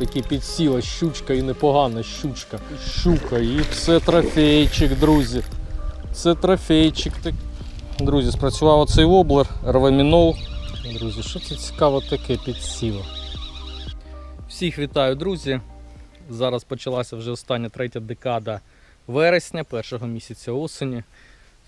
таки підсіла щучка і непогана щучка. Щука, і це трофейчик, друзі. Це трофейчик. Друзі, спрацював оцей воблер, рвамінол. Друзі, що це цікаво таке підсіло? Всіх вітаю, друзі. Зараз почалася вже остання третя декада вересня, першого місяця осені.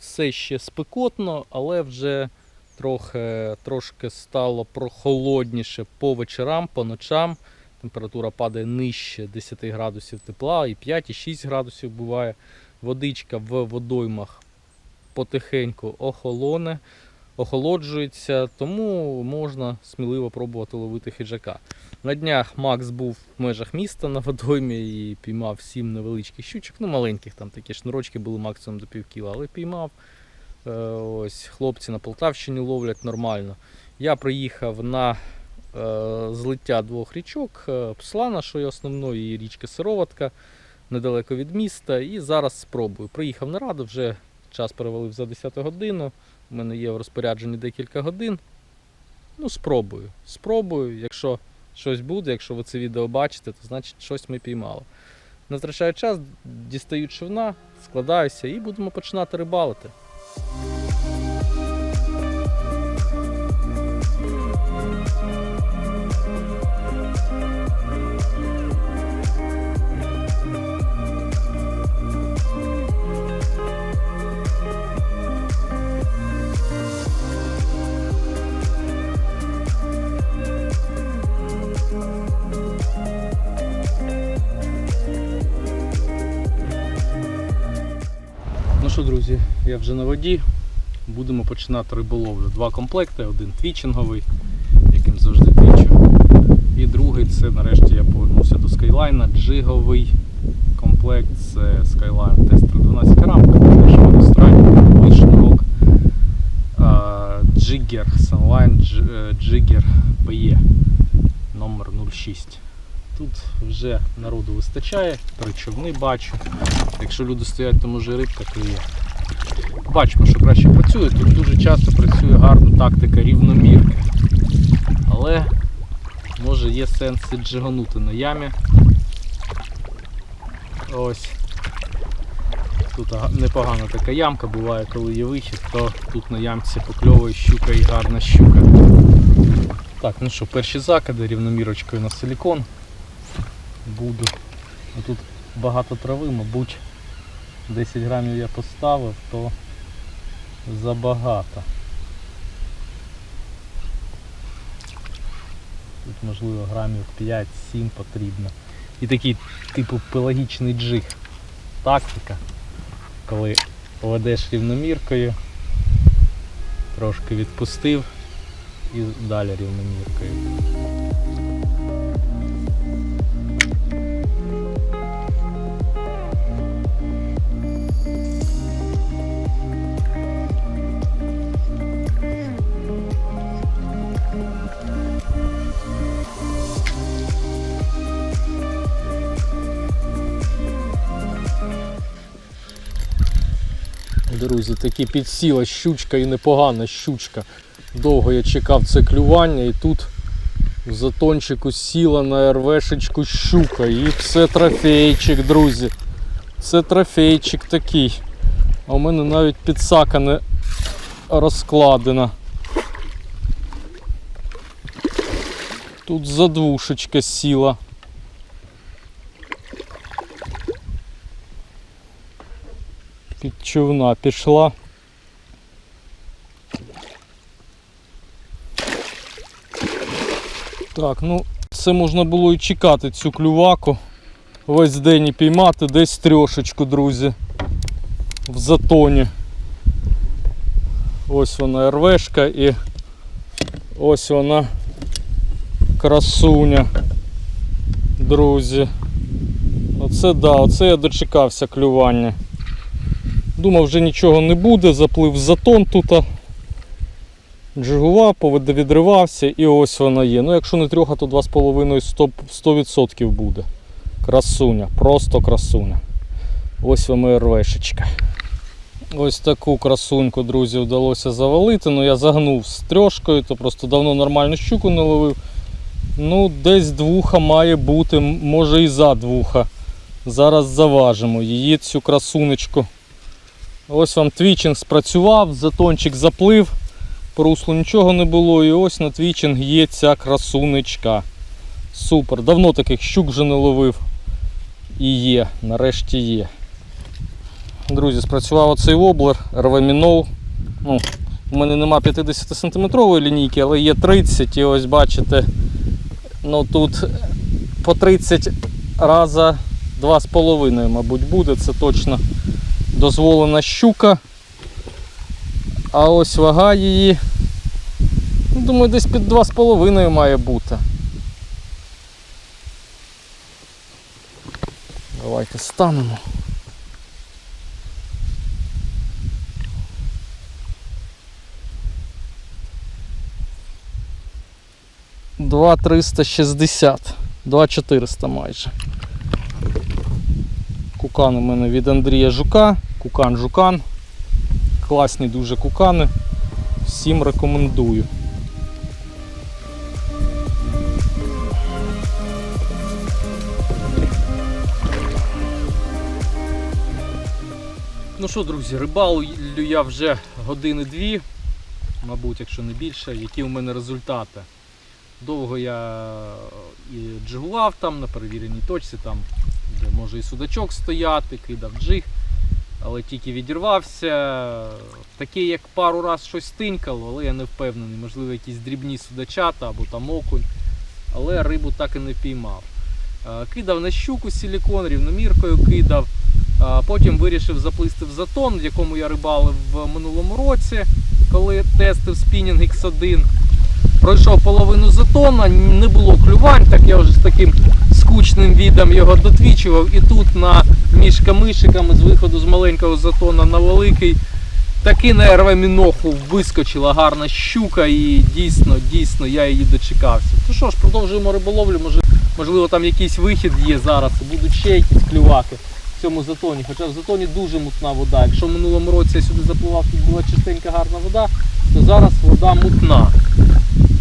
Все ще спекотно, але вже трохи, трошки стало прохолодніше по вечорам, по ночам. Температура падає нижче 10 градусів тепла, і 5, і 6 градусів буває. Водичка в водоймах потихеньку охолоне, охолоджується, тому можна сміливо пробувати ловити хижака. На днях Макс був в межах міста на водоймі і піймав сім невеличких щучок, ну маленьких, там такі шнурочки були максимум до пів кіла, але піймав. Е, Ось хлопці на Полтавщині ловлять нормально. Я приїхав на злиття двох річок: е, Пслана, що є основною, і річка Сироватка, недалеко від міста. І зараз спробую. Приїхав на раду, вже час перевалив за 10 годину. У мене є в розпорядженні декілька годин. Ну, спробую. Спробую. Якщо щось буде, якщо ви це відео бачите, то значить щось ми піймали. Не втрачаю час, дістаю човна, складаюся і будемо починати рибалити. Друзі, я вже на воді. Будемо починати риболовлю. Два комплекти, один твічинговий, яким завжди твічу. І другий це нарешті я повернувся до Skyline, джиговий комплект. Це Skyline Tester 12 рамка, шнурок. Джиггер, Sunline е, PE номер 06. Тут вже народу вистачає, три човни бачу. Якщо люди стоять, то і рибка клює. Бачимо, що краще працює. Тут дуже часто працює гарна тактика рівномірки. Але може є сенс і джиганути на ямі. Ось. Тут непогана така ямка буває, коли є вихід, то тут на ямці покльовує щука і гарна щука. Так, ну що, перші закиди рівномірочкою на силікон. Буду. Ну, Тут багато трави, мабуть, 10 грамів я поставив, то забагато. Тут можливо грамів 5-7 потрібно. І такий типу пелагічний джиг. Тактика, коли ведеш рівноміркою, трошки відпустив і далі рівноміркою. Друзі, таки підсіла щучка і непогана щучка. Довго я чекав це клювання і тут в затончику сіла на РВшечку щука. І це трофейчик, друзі. Це трофейчик такий. А у мене навіть підсака не розкладена. Тут задвушечка сіла. Під човна пішла. Так, ну це можна було і чекати цю клюваку. Весь день і піймати десь трьошечку, друзі. В затоні. Ось вона РВшка і ось вона красуня. Друзі. Оце да, оце я дочекався клювання. Думав, вже нічого не буде, заплив затон тут. Джигував, відривався і ось вона є. Ну, якщо не трьоха, то 2,5 100%, 100% буде. Красуня, просто красуня. Ось вам РВшечка. Ось таку красуньку, друзі, вдалося завалити. Ну я загнув з трьошкою, то просто давно нормальну щуку не ловив. Ну, десь двуха має бути, може і за двуха. Зараз заважимо її цю красунечку. Ось вам твічинг спрацював, затончик заплив, по руслу нічого не було, і ось на твічинг є ця красунечка. Супер. Давно таких щук вже не ловив. І є, нарешті є. Друзі, спрацював оцей воблер, рвемінол. Ну, у мене нема 50 сантиметрової лінійки, але є 30 і ось бачите, ну тут по 30 раза 2,5, мабуть, буде. Це точно дозволена щука. А ось вага її. Ну, думаю, десь під 2,5 має бути. Давайте станемо. Два триста шістдесят, два чотириста майже. Кукан у мене від Андрія Жука. Кукан Жукан. Класні дуже кукани. Всім рекомендую. Ну що, друзі, рибалю я вже години-дві, мабуть, якщо не більше. Які у мене результати? Довго я і джигував там на перевіреній точці, там, може і судачок стояти, кидав джиг, але тільки відірвався. Таке, як пару раз щось тинькало, але я не впевнений, можливо, якісь дрібні судачата або там окунь, але рибу так і не піймав. Е, Кидав на щуку силікон, рівноміркою кидав. Потім вирішив заплисти в затон, в якому я рибалив в минулому році, коли тестив спінінг X1. Пройшов половину затона, не було клювань, так я вже з таким скучним відом його дотвічував. І тут на між камишиками з виходу з маленького затона на великий таки на РВ-міноху вискочила гарна щука і дійсно, дійсно я її дочекався. То що ж, продовжуємо риболовлю, може, можливо там якийсь вихід є зараз, будуть ще якісь клюваки в цьому затоні. Хоча в затоні дуже мутна вода. Якщо в минулому році я сюди запливав, тут була чистенька гарна вода, то зараз вода мутна.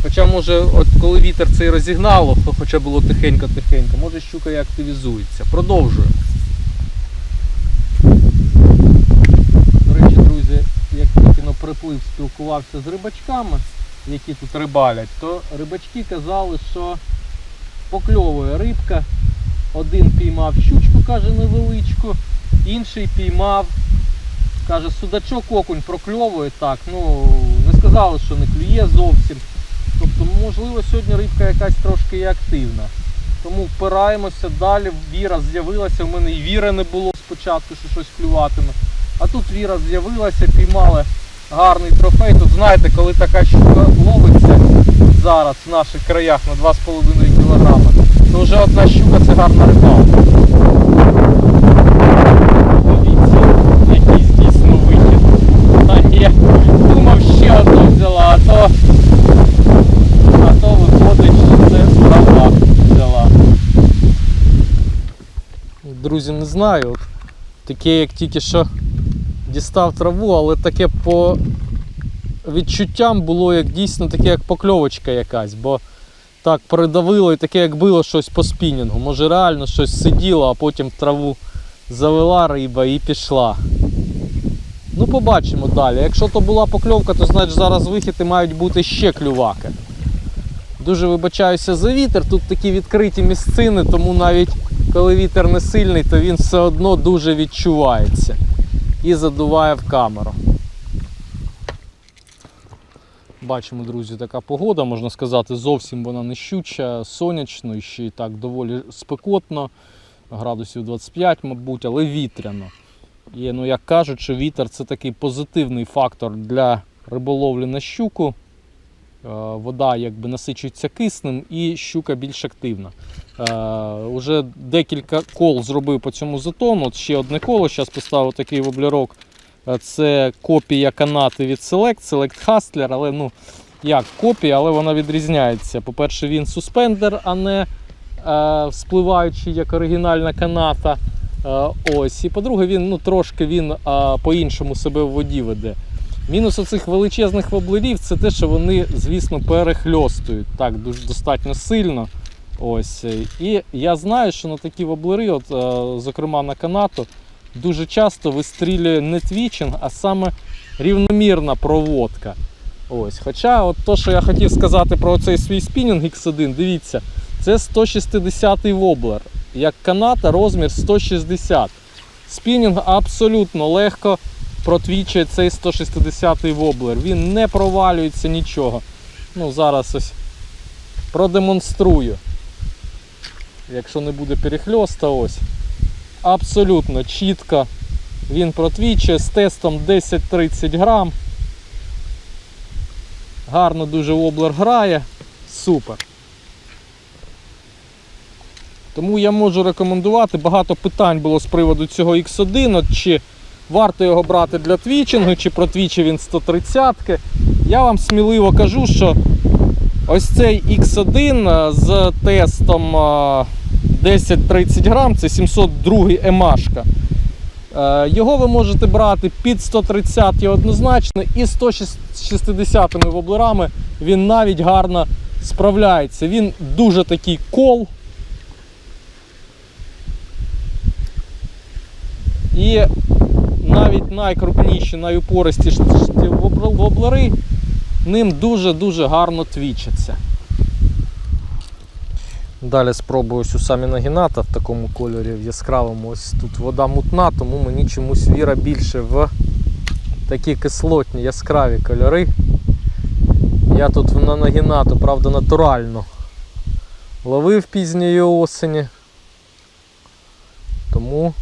Хоча може, от коли вітер цей розігнало, хоча було тихенько-тихенько, може щука і активізується. Продовжуємо. До речі, друзі, як тільки на приплив спілкувався з рибачками, які тут рибалять, то рибачки казали, що покльовує рибка. Один піймав щучку, каже, невеличку, інший піймав, каже, судачок окунь прокльовує так. Ну, не сказали, що не клює зовсім. Тобто, можливо, сьогодні рибка якась трошки і активна. Тому впираємося далі. Віра з'явилася. У мене і віри не було спочатку, що щось клюватиме. А тут віра з'явилася, піймали гарний трофей. Тут знаєте, коли така щука ловиться зараз в наших краях на 2,5 кг, то вже одна щука це гарна рибалка. Дивіться, якийсь дійсно вихід. Та ні, думав ще одну взяла, а то, а то виходить, що це права взяла. Друзі, не знаю. От, таке, як тільки що дістав траву, але таке по відчуттям було як дійсно таке, як покльовочка якась, бо так придавило і таке, як було щось по спінінгу. Може реально щось сиділо, а потім траву завела риба і пішла. Ну, побачимо далі. Якщо то була покльовка, то значить зараз вихід і мають бути ще клюваки. Дуже вибачаюся за вітер. Тут такі відкриті місцини, тому навіть коли вітер не сильний, то він все одно дуже відчувається і задуває в камеру. Бачимо, друзі, така погода, можна сказати, зовсім вона не щуча, сонячно і ще й так доволі спекотно, градусів 25, мабуть, але вітряно. І, ну, як кажуть, що вітер це такий позитивний фактор для риболовлі на щуку. Е, Вода якби насичується киснем і щука більш активна. Е, Уже декілька кол зробив по цьому затону. От ще одне коло, зараз поставив такий воблерок. Е, Це копія канати від Select, Select Hustler, але ну як копія, але вона відрізняється. По-перше, він суспендер, а не е, вспливаючий як оригінальна каната. Е, ось. І по-друге, він ну, трошки він е, по-іншому себе в воді веде. Мінус оцих величезних воблерів це те, що вони, звісно, перехльостують так дуже достатньо сильно. Ось. е, І я знаю, що на такі воблери, от, е, зокрема на канату, дуже часто вистрілює не твічинг, а саме рівномірна проводка. Ось. Хоча, от то, що я хотів сказати про цей свій спінінг X1, дивіться, це 160 воблер. Як каната розмір 160. Спінінг абсолютно легко протвічує цей 160-й воблер. Він не провалюється нічого. Ну, зараз ось продемонструю. Якщо не буде перехльоста, ось. Абсолютно чітко він протвічує з тестом 10-30 грам. Гарно дуже воблер грає. Супер. Тому я можу рекомендувати. Багато питань було з приводу цього X1, от чи варто його брати для твічингу, чи протвічив він 130 ки Я вам сміливо кажу, що ось цей X1 з тестом 10-30 грам, це 702 емашка. Е, Його ви можете брати під 130 однозначно і 160 воблерами він навіть гарно справляється. Він дуже такий кол. І навіть найкрупніші, найупористіші вобл- воблери ним дуже-дуже гарно твічаться. Далі спробую Сюсамі Нагіната в такому кольорі, в яскравому. Ось тут вода мутна, тому мені чомусь віра більше в такі кислотні яскраві кольори. Я тут на Нагінату, правда, натурально ловив пізньої осені. Тому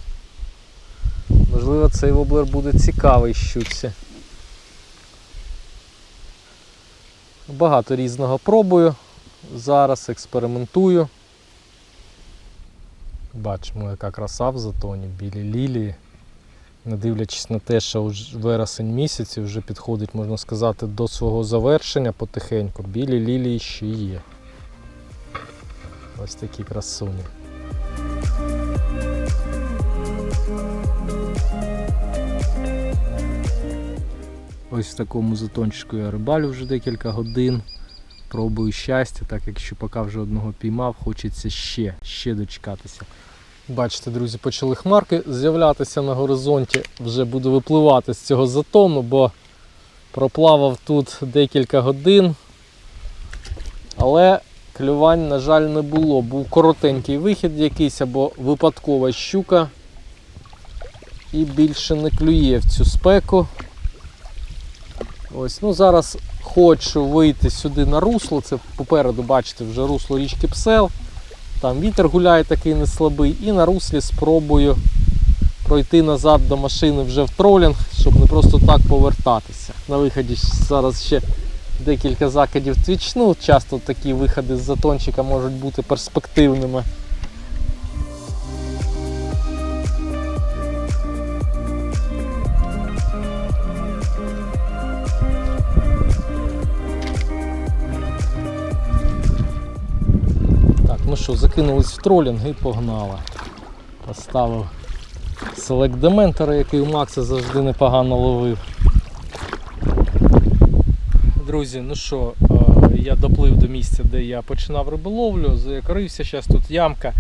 можливо цей воблер буде цікавий щуці. Багато різного пробую. Зараз експериментую. Бачимо, яка краса в затоні, білі лілії. Не дивлячись на те, що вересень місяць і вже підходить, можна сказати, до свого завершення потихеньку. Білі лілії ще є. Ось такі красуні. Ось в такому затончику я рибалю вже декілька годин. Пробую щастя, так як щупака вже одного піймав, хочеться ще, ще дочекатися. Бачите, друзі, почали хмарки з'являтися на горизонті. Вже буду випливати з цього затону, бо проплавав тут декілька годин. Але клювань, на жаль, не було. Був коротенький вихід якийсь або випадкова щука. І більше не клює в цю спеку. Ось, ну зараз хочу вийти сюди на русло. Це попереду, бачите, вже русло річки Псел. Там вітер гуляє такий не слабий. І на руслі спробую пройти назад до машини вже в тролінг, щоб не просто так повертатися. На виході зараз ще декілька закидів твічну. Часто такі виходи з затончика можуть бути перспективними. Що, закинулись в тролінг і погнали. Поставив селект дементора, який у Макса завжди непогано ловив. Друзі, ну що, е, я доплив до місця, де я починав риболовлю, закорився, зараз тут ямка.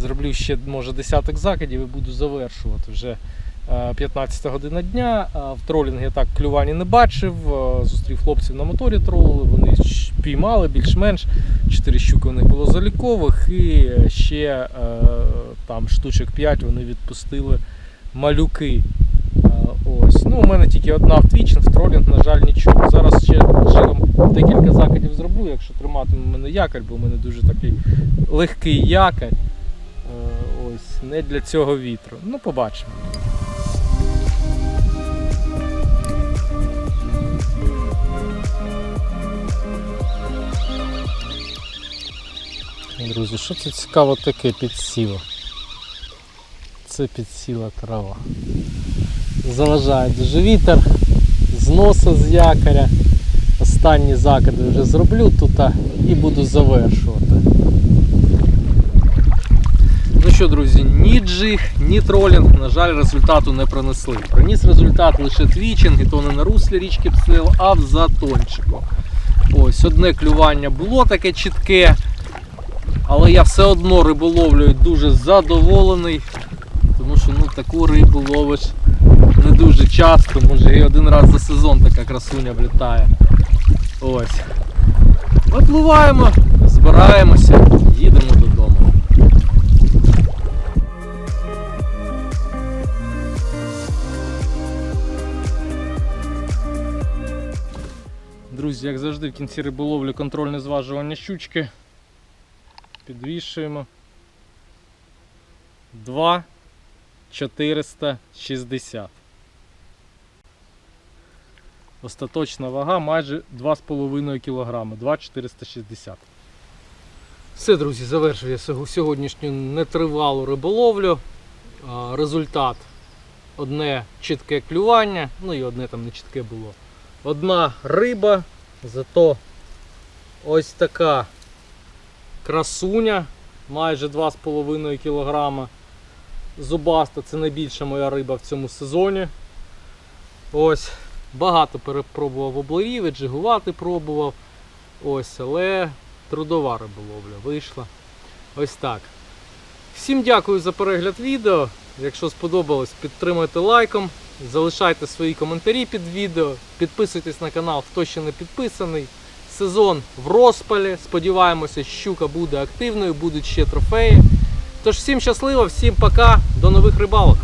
Зроблю ще може десяток закидів і буду завершувати вже. Е, 15 година дня. В тролінг я так клювання не бачив. е, Зустрів хлопців на моторі тролили, вони піймали більш-менш. Чотири щуки у них було залікових, і ще е, там штучок 5 вони відпустили малюки. Е, Ось. Ну, у мене тільки одна в твічинг, в тролінг, на жаль, нічого. Зараз ще декілька закидів зроблю, якщо триматиме мене якорь, бо у мене дуже такий легкий якорь. Е, Ось, не для цього вітру. Ну, побачимо. Друзі, що це цікаво таке підсіло? Це підсіла трава. Заважає дуже вітер, з носа з якоря. Останні закиди вже зроблю тут і буду завершувати. Ну що, друзі, ні джиг, ні тролінг, на жаль, результату не принесли. Приніс результат лише твічинг, і то не на руслі річки Псел, а в затончику. Ось одне клювання було таке чітке, але я все одно риболовлею дуже задоволений, тому що ну, таку рибу ловиш не дуже часто, може і один раз за сезон така красуня влітає. Ось. Випливаємо, збираємося, їдемо додому. Друзі, як завжди, в кінці риболовлі контрольне зважування щучки. Підвішуємо. 2 460. Остаточна вага майже 2,5 кг. 2,460. Все, друзі, завершую сьогоднішню нетривалу риболовлю. Результат одне чітке клювання, ну і одне там не чітке було. Одна риба, зато ось така красуня, майже 2,5 кг. Зубаста це найбільша моя риба в цьому сезоні. Ось, багато перепробував облерів, і джигувати пробував. Ось, але трудова риболовля вийшла. Ось так. Всім дякую за перегляд відео. Якщо сподобалось, підтримуйте лайком, залишайте свої коментарі під відео, підписуйтесь на канал, хто ще не підписаний. Сезон в розпалі. Сподіваємося, щука буде активною, будуть ще трофеї. Тож всім щасливо, всім пока, до нових рибалок.